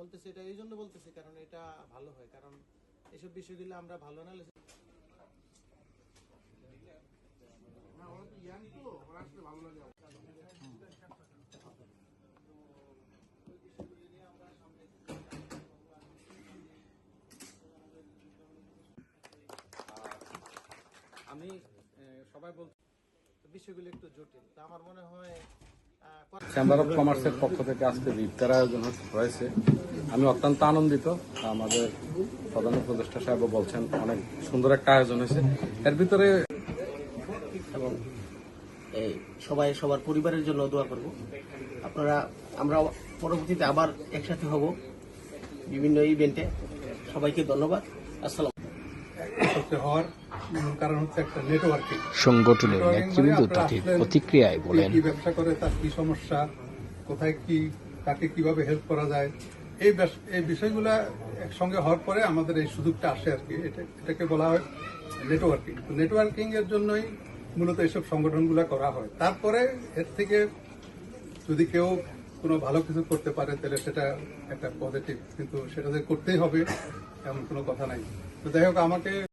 বলতেছি এটা এই জন্য বলতেছি কারণ এটা ভালো হয়। কারণ এসব বিষয়গুলো আমরা ভালো অ্যানালিসিস আমি সবাই বল বিষয়গুলো একটু জটিল। তা আমার মনে হয় চেম্বার অফ কমার্সের পক্ষ থেকে আজকে ইফতার আয়োজন হয়েছে আমি অত্যন্ত আনন্দিত। আমাদের প্রধান উপদেষ্টা সাহেব বলছেন অনেক সুন্দর একটা আয়োজন হয়েছে। এর ভিতরে এবং এই সবাই সবার পরিবারের জন্য দোয়া করব। আপনারা আমরা পরবর্তীতে আবার একসাথে হব বিভিন্ন ইভেন্টে। সবাইকে ধন্যবাদ। আসসালাম হওয়ার মূল কারণ হচ্ছে একটা নেটওয়ার্কিং সংগঠনের নেতৃবৃন্দ তাদের প্রতিক্রিয়ায় বলেন। কি ব্যবসা করে তার কি সমস্যা কোথায় কি তাকে কীভাবে হেল্প করা যায়। এই এই বিষয়গুলো একসঙ্গে হওয়ার পরে আমাদের এই সুযোগটা আসে আর কি। এটা- এটাকে বলা হয় নেটওয়ার্কিং তো নেটওয়ার্কিং এর জন্যই মূলত এইসব সংগঠনগুলো করা হয়। তারপরে এর থেকে যদি কেউ কোনো ভালো কিছু করতে পারে তাহলে সেটা একটা পজিটিভ কিন্তু সেটা যে করতেই হবে এমন কোনো কথা নাই। তো যাই হোক আমাকে